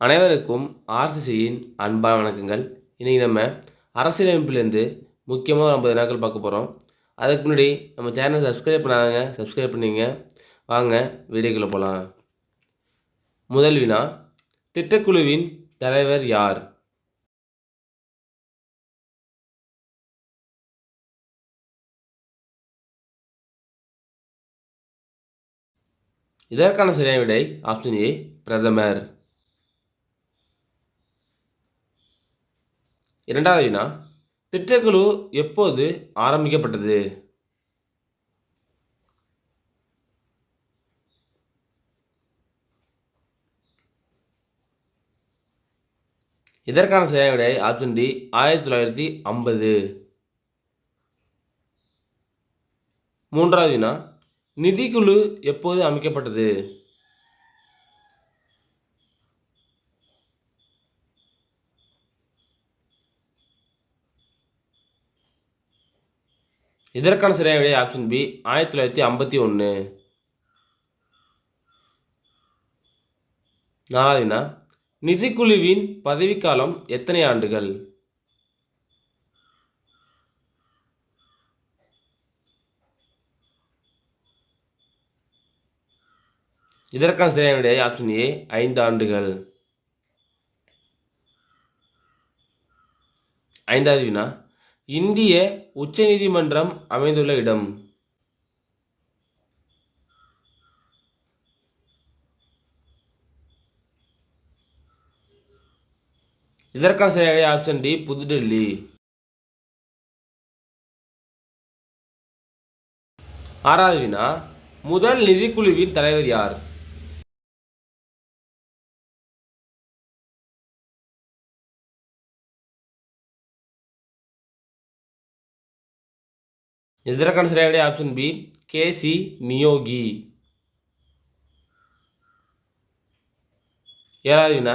அனைவருக்கும் ஆர்சிசியின் அன்பான வணக்கங்கள். இன்றைக்கி நம்ம அரசியலமைப்பிலேருந்து முக்கியமாக ஐம்பது நாட்கள் பார்க்க போகிறோம் அதுக்கு முன்னாடி நம்ம சேனல் சப்ஸ்கிரைப் பண்ணாங்க சப்ஸ்கிரைப் பண்ணிங்க வாங்க வீடியோக்குள்ளே போகலாம் முதல் வினா திட்டக்குழுவின் தலைவர் யார்? இதற்கான சரியான விடை ஆப்ஷன் ஏ பிரதமர். இரண்டாவது வினா திட்டக்குழு எப்போது ஆரம்பிக்கப்பட்டது? இதற்கான சரியான விடை ஆப்ஷன் டி ஆயிரத்தி தொள்ளாயிரத்தி ஐம்பது. மூன்றாவது வினா நிதிக்குழு எப்போது அமைக்கப்பட்டது? இதற்கான சரியான விடை ஆப்ஷன் பி ஆயிரத்தி தொள்ளாயிரத்தி ஐம்பத்தி ஒன்று நாலாவதுனா நிதிக்குழுவின் பதவிக்காலம் எத்தனை ஆண்டுகள்? இதற்கான சரியான விடை ஆப்ஷன் ஏ ஐந்து ஆண்டுகள். ஐந்தாவது வினா இந்திய உச்சநீதிமன்றம் அமைந்துள்ள இடம். இதற்கான சரியான ஆப்ஷன் டி புதுடெல்லி. ஆறாவது வினா முதல் நிதிக்குழுவின் தலைவர் யார்? இதற்கான சரியான option B K C Neogy ஏழாவது வினா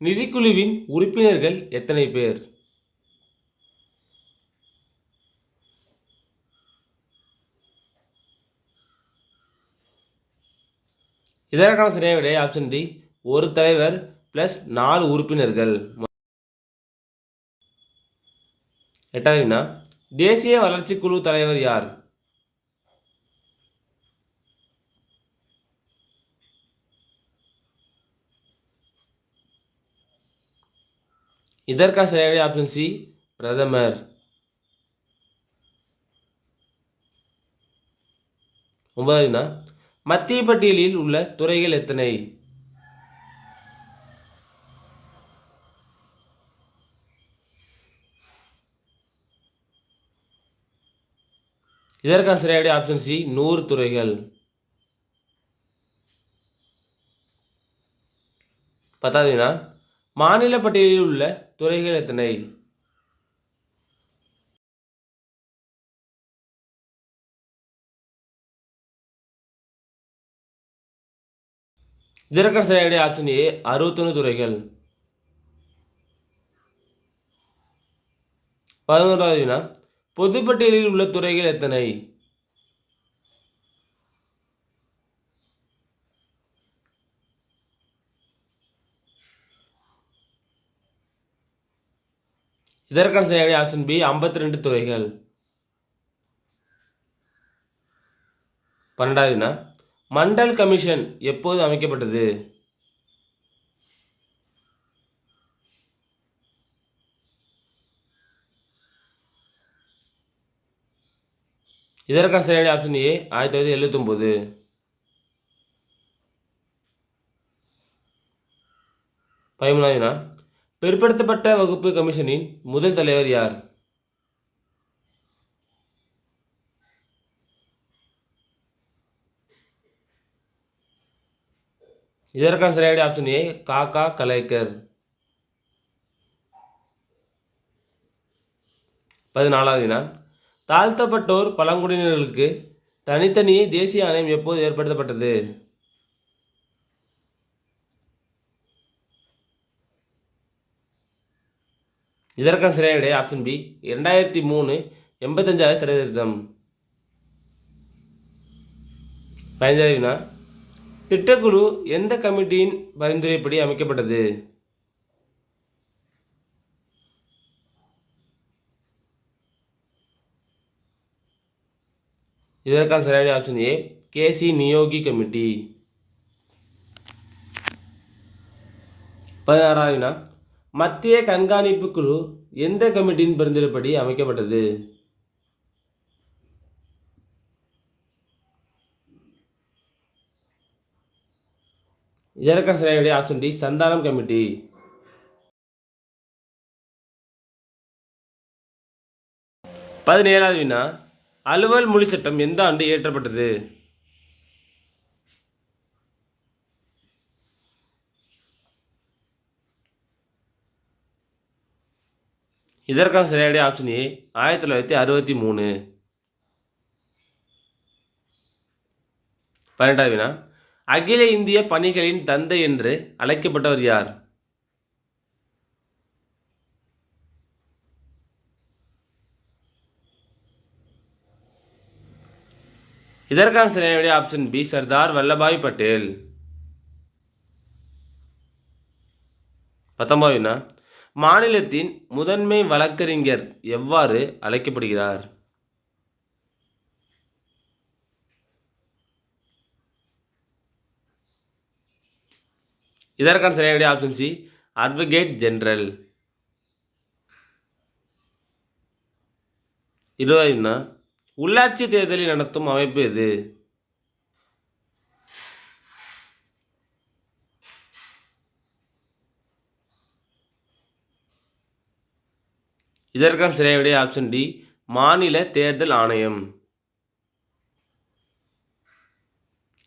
நிதிக்குழுவின் உறுப்பினர்கள் எத்தனை பேர்? இதற்கான சரியான விடை ஆப்ஷன் டி ஒரு தலைவர் பிளஸ் நாலு உறுப்பினர்கள். எட்டாவது வினா தேசிய வளர்ச்சி குழு தலைவர் யார்? இதற்கான சரியான ஆப்ஷன் சி பிரதமர். ஒன்பதாவதுனா மத்திய பட்டியலில் உள்ள துறைகள் எத்தனை? இதற்கான சரியான ஆப்ஷன் சி நூறு துறைகள். பத்தாவது வினா மாநில பட்டியலில் உள்ள துறைகள் எத்தனை? இதற்கான சரியான ஆப்ஷன் ஏ அறுபத்தொன்று துறைகள். பதினோராவது வினா பொதுப்பட்டியலில் உள்ள துறைகள் எத்தனை? இதற்கான சரியான ஆப்ஷன் பி ஐம்பத்தி ரெண்டு துறைகள். பன்னெண்டாவதுனா மண்டல் கமிஷன் எப்போது அமைக்கப்பட்டது? இதற்கான சரியான ஆப்ஷன் ஏ ஆயிரத்தி தொள்ளாயிரத்தி எழுபத்தொம்போது பதிமூணாவது வினா. பிற்படுத்தப்பட்ட வகுப்பு கமிஷனின் முதல் தலைவர் யார்? இதற்கான சரியான ஆப்ஷன் ஏ காக்கா கலைக்கர். பதினாலாவது வினா. தாழ்த்தப்பட்டோர் பழங்குடியினர்களுக்கு தனித்தனியே தேசிய ஆணையம் எப்போது ஏற்படுத்தப்பட்டது? இதற்கான சரியான ஆப்ஷன் பி இரண்டாயிரத்தி மூணு எண்பத்தஞ்சாவது சிறை திருத்தம். வினா திட்டக்குழு எந்த கமிட்டியின் பரிந்துரைப்படி அமைக்கப்பட்டது? இதற்கான சரியான option A K C Neogy committee பதினாறாவது மத்திய கண்காணிப்பு குழு எந்த கமிட்டியின் பரிந்துரைப்படி அமைக்கப்பட்டது? இதற்கான சரியான ஆப்ஷன் டி சந்தானம் கமிட்டி. பதினேழாவது வினா அலுவல் மொழி சட்டம் எந்த ஆண்டு இயற்றப்பட்டது? இதற்கான சரியான ஆப்ஷன் ஏ ஆயிரத்தி தொள்ளாயிரத்தி அறுபத்தி மூணு. பன்னெண்டாவது வினா அகில இந்திய பணிகளின் தந்தை என்று அழைக்கப்பட்டவர் யார்? இதற்கான சரியான ஆப்ஷன் பி சர்தார் வல்லபாய் பட்டேல். பத்தொன்பது மாநிலத்தின் முதன்மை வழக்கறிஞர் எவ்வாறு அழைக்கப்படுகிறார்? இதற்கான சரியான ஆப்ஷன் சி அட்வொகேட் ஜெனரல் இருபதுனா உள்ளாட்சி தேர்தலை நடத்தும் அமைப்பு எது? இதற்கான சரியான ஆப்ஷன் டி மாநில தேர்தல் ஆணையம்.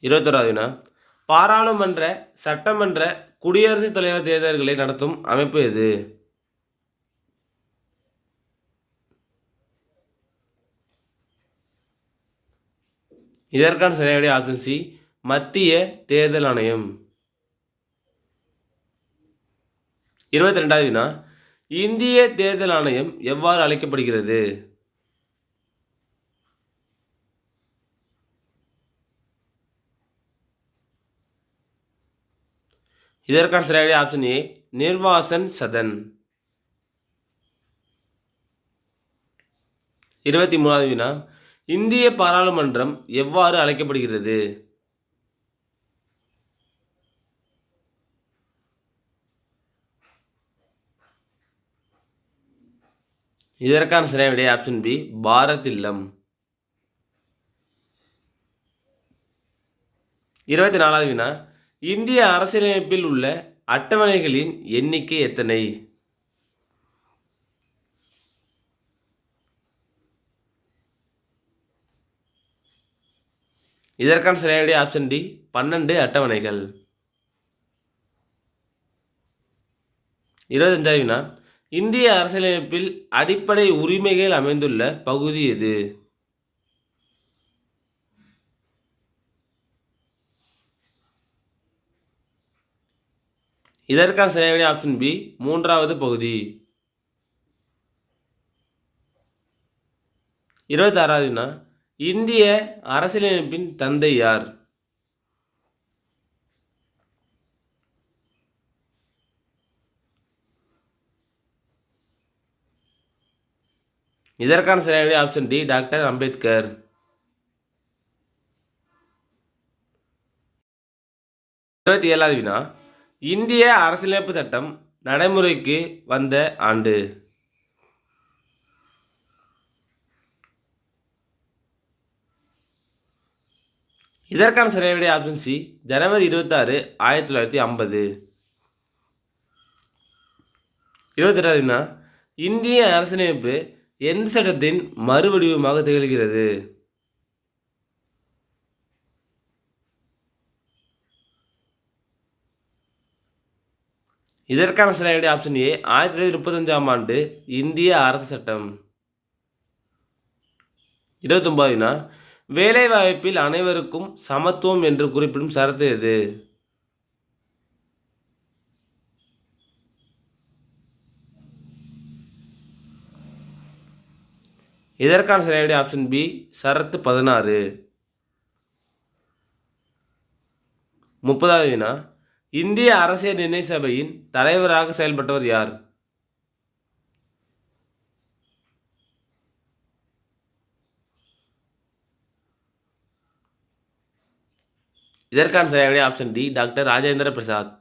இருபத்தோராவது பாராளுமன்ற சட்டமன்ற குடியரசுத் தலைவர் தேர்தல்களை நடத்தும் அமைப்பு எது? இதற்கான சரியான ஆப்ஷன் சி மத்திய தேர்தல் ஆணையம். இருபத்தி ரெண்டாவது வினா இந்திய தேர்தல் ஆணையம் எவ்வாறு அழைக்கப்படுகிறது? இதற்கான சரியான ஆப்ஷன் ஏ நிர்வாசன் சதன். இருபத்தி மூணாவது வினா இந்திய பாராளுமன்றம் எவ்வாறு அழைக்கப்படுகிறது? இதற்கான சரியான விடை ஆப்ஷன் பி பாரத் இல்லம். இருபத்தி நாலாவது வினா இந்திய அரசியலமைப்பில் உள்ள அட்டவணைகளின் எண்ணிக்கை எத்தனை? இதற்கான சரியான ஆப்ஷன் டி பன்னெண்டு அட்டவணைகள். இருபத்தஞ்சாவது வினா இந்திய அரசியலமைப்பில் அடிப்படை உரிமைகள் அமைந்துள்ள பகுதி எது? இதற்கான சரியான ஆப்ஷன் பி மூன்றாவது பகுதி. இருபத்தாறாவதுனா இந்திய அரசியலமைப்பின் தந்தை யார்? இதற்கான சரியான ஆப்ஷன் டி டாக்டர் அம்பேத்கர். இருபத்தி ஏழாவது வினா. இந்திய அரசியலமைப்பு சட்டம் நடைமுறைக்கு வந்த ஆண்டு. இதற்கான சரியான ஆப்ஷன் சி ஜனவரி இருபத்தாறு ஆயிரத்தி தொள்ளாயிரத்தி ஐம்பது. இருபத்தெட்டாவது இந்திய அரசியலமைப்பு எந்த சட்டத்தின் மறுவடிவமாக திகழ்கிறது. இதற்கான சரியான ஆப்ஷன் ஏ ஆயிரத்தி தொள்ளாயிரத்தி முப்பத்தஞ்சாம் ஆண்டு இந்திய அரசு சட்டம். இருபத்தொம்பதுனா வேலைவாய்ப்பில் அனைவருக்கும் சமத்துவம் என்று குறிப்பிடும் சரத்து எது? இதற்கான சரியான ஆப்ஷன் பி சரத்து பதினாறு. முப்பதாவது வினா இந்திய அரசியல் நிர்ணய சபையின் தலைவராக செயல்பட்டவர் யார்? இதற்கான சரியான option D doctor Rajendra Prasad.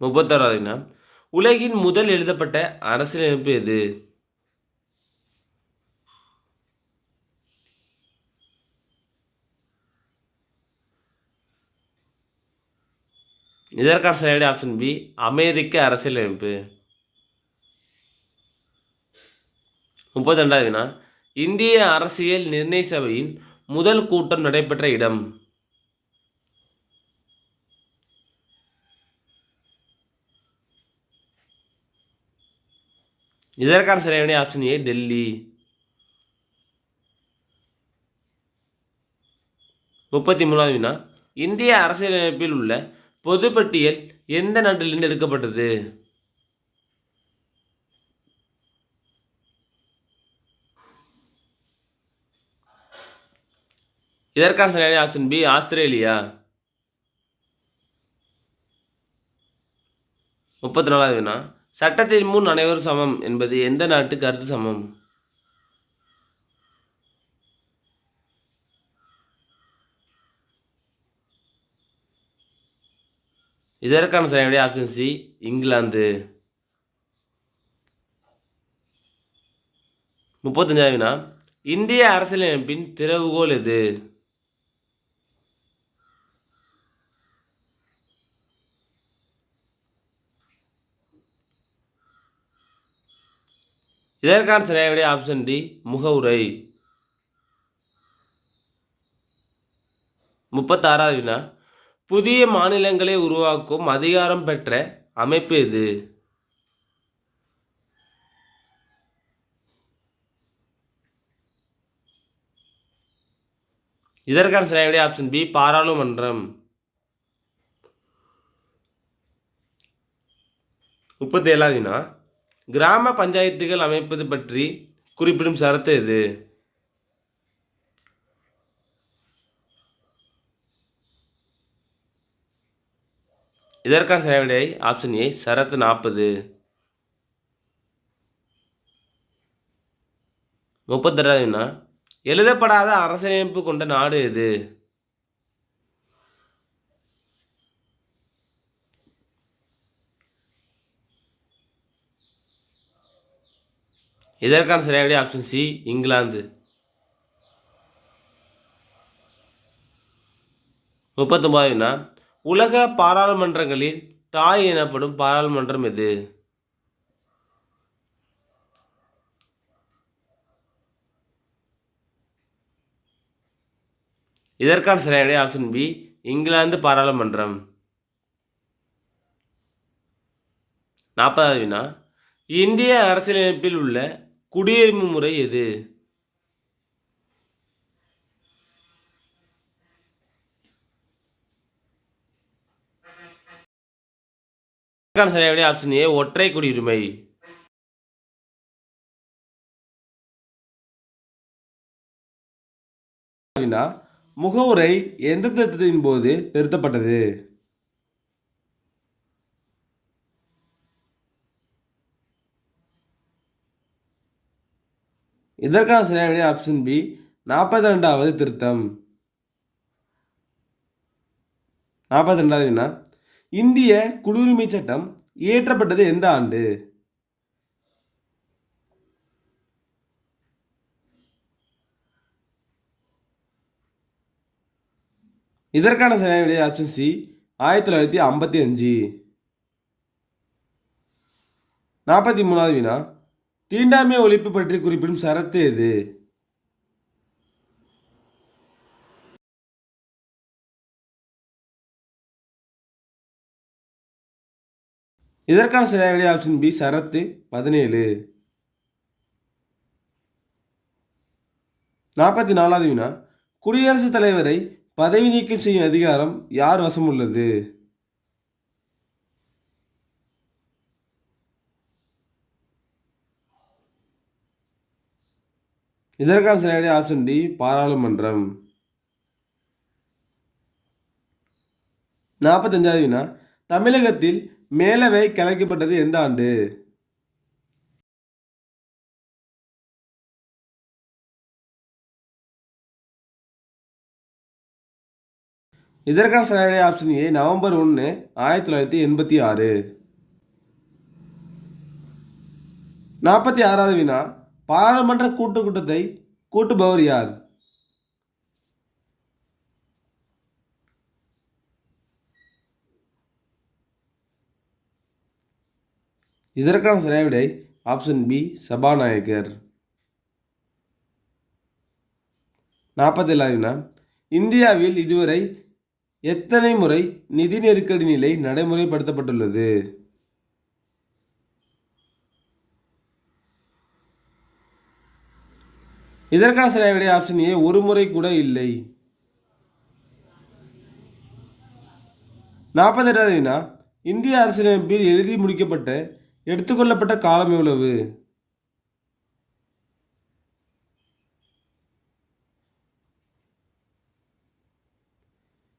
முப்பத்தாறாவது உலகின் முதல் எழுதப்பட்ட அரசியலமைப்பு எது? இதற்கான சரியான ஆப்ஷன் பி அமெரிக்க அரசியலமைப்பு முப்பத்தி ரெண்டாவது வினா இந்திய அரசியல் நிர்ணய சபையின் முதல் கூட்டம் நடைபெற்ற இடம். இதற்கான சரியான ஆப்ஷன் ஏ டெல்லி. முப்பத்தி மூணாவது வினா இந்திய அரசியலமைப்பில் உள்ள பொதுப்பட்டியல் எந்த நாட்டிலிருந்து எடுக்கப்பட்டது? இதற்கான சரியான ஆப்ஷன் பி ஆஸ்திரேலியா. முப்பத்தி நாலாவது வினா. சட்டத்தின் முன் அனைவரும் சமம் என்பது எந்த நாட்டு கருத்து சமம்? இதற்கான சரியான ஆப்ஷன் சி இங்கிலாந்து. முப்பத்தஞ்சாவது வினா. இந்திய அரசியலமைப்பின் திறவுகோல் எது? இதற்கான சரியான ஆப்ஷன் டி முகவுரை. முப்பத்தாறாவது வினா. புதிய மாநிலங்களை உருவாக்கும் அதிகாரம் பெற்ற அமைப்பு எது? இதற்கான சரியான ஆப்ஷன் பி பாராளுமன்றம். முப்பத்தி ஏழாவது வினா. கிராம பஞ்சாயத்துகள் அமைப்பது பற்றி குறிப்பிடும் சரத்து எது? இதற்கான சேவையை ஆப்ஷன் ஏ சரத்து நாற்பது. முப்பத்தெட்டாவது எழுதப்படாத அரசியலமைப்பு கொண்ட நாடு எது? இதற்கான சரியான ஆப்ஷன் சி இங்கிலாந்து. முப்பத்தொம்பதுனா உலக பாராளுமன்றங்களில் தாய் எனப்படும் பாராளுமன்றம் எது? இதற்கான சரியான ஆப்ஷன் பி இங்கிலாந்து பாராளுமன்றம். நாற்பதாவது வினா இந்திய அரசியலமைப்பில் உள்ள குடியுரிமை முறை எது? சரியான ஆப்ஷன் ஏ ஒற்றை குடியுரிமை. முகவுரை எந்த திருத்தத்தின் போது நிறுத்தப்பட்டது? இதற்கான சரியான ஆப்ஷன் பி நாற்பத்தி ரெண்டாவது திருத்தம். நாற்பத்தி ரெண்டாவது வினா இந்திய குடியுரிமை சட்டம் இயற்றப்பட்டது எந்த ஆண்டு? இதற்கான சரியான ஆப்ஷன் சி ஆயிரத்தி தொள்ளாயிரத்தி ஐம்பத்தி அஞ்சு. நாற்பத்தி மூணாவது வினா தீண்டாமை ஒழிப்பு பற்றி குறிப்பிடும் சரத்து எது? இதற்கான சரியான ஆப்ஷன் பி சரத்து பதினேழு. நாற்பத்தி நாலாவது வினா குடியரசுத் தலைவரை பதவி நீக்கம் செய்யும் அதிகாரம் யார் வசம் உள்ளது? இதற்கான சரியான ஆப்ஷன் டி பாராளுமன்றம். நாற்பத்தஞ்சாவது வினா. தமிழகத்தில் மேலவை கலைக்கப்பட்டது எந்த ஆண்டு? இதற்கான சரியான ஆப்ஷன் ஏ நவம்பர் ஒன்று ஆயிரத்தி தொள்ளாயிரத்தி எண்பத்தி ஆறு. நாற்பத்தி ஆறாவது வினா. பாராளுமன்ற கூட்டு கூட்டத்தை கூட்டுபவர் யார்? இதற்கான சரியான விடை ஆப்ஷன் பி சபாநாயகர். நாற்பத்தி ஏழாவதுனா இந்தியாவில் இதுவரை எத்தனை முறை நிதி நெருக்கடி நிலை நடைமுறைப்படுத்தப்பட்டுள்ளது? இதற்கான சரியான விடை ஆப்ஷன் ஏ ஒரு முறை கூட இல்லை. நாற்பத்தெட்டாவது வினா இந்திய அரசியலமைப்பில் எழுதி முடிக்கப்பட்ட எடுத்துக்கொள்ளப்பட்ட காலம் எவ்வளவு?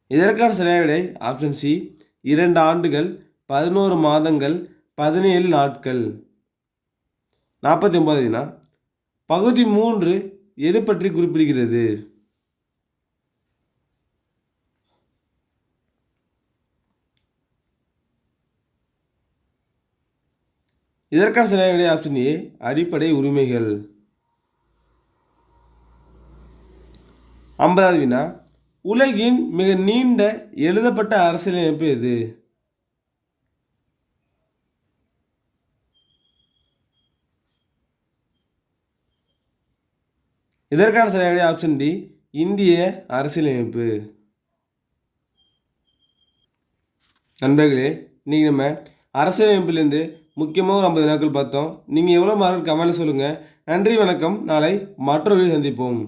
இதற்கான சரியான விடை ஆப்ஷன் சி இரண்டு ஆண்டுகள் பதினோரு மாதங்கள் பதினேழு நாட்கள். நாற்பத்தி ஒன்பது வினா பகுதி மூன்று எது பற்றி குறிப்பிடுகிறது? இதற்கான சரியான ஆப்ஷன் ஏ அடிப்படை உரிமைகள். ஐம்பதாவது வினா உலகின் மிக நீண்ட எழுதப்பட்ட அரசியலமைப்பு எது? இதற்கான சரியான ஆப்ஷன் டி இந்திய அரசியலமைப்பு. நண்பர்களே நீங்கள் நம்ம அரசியலமைப்புலேருந்து முக்கியமாக ஒரு ஐம்பது நாட்கள் பார்த்தோம். நீங்கள் எவ்வளோ மார்க் கமெண்ட்ல சொல்லுங்கள் நன்றி வணக்கம். நாளை மற்றொரு சந்திப்போம்.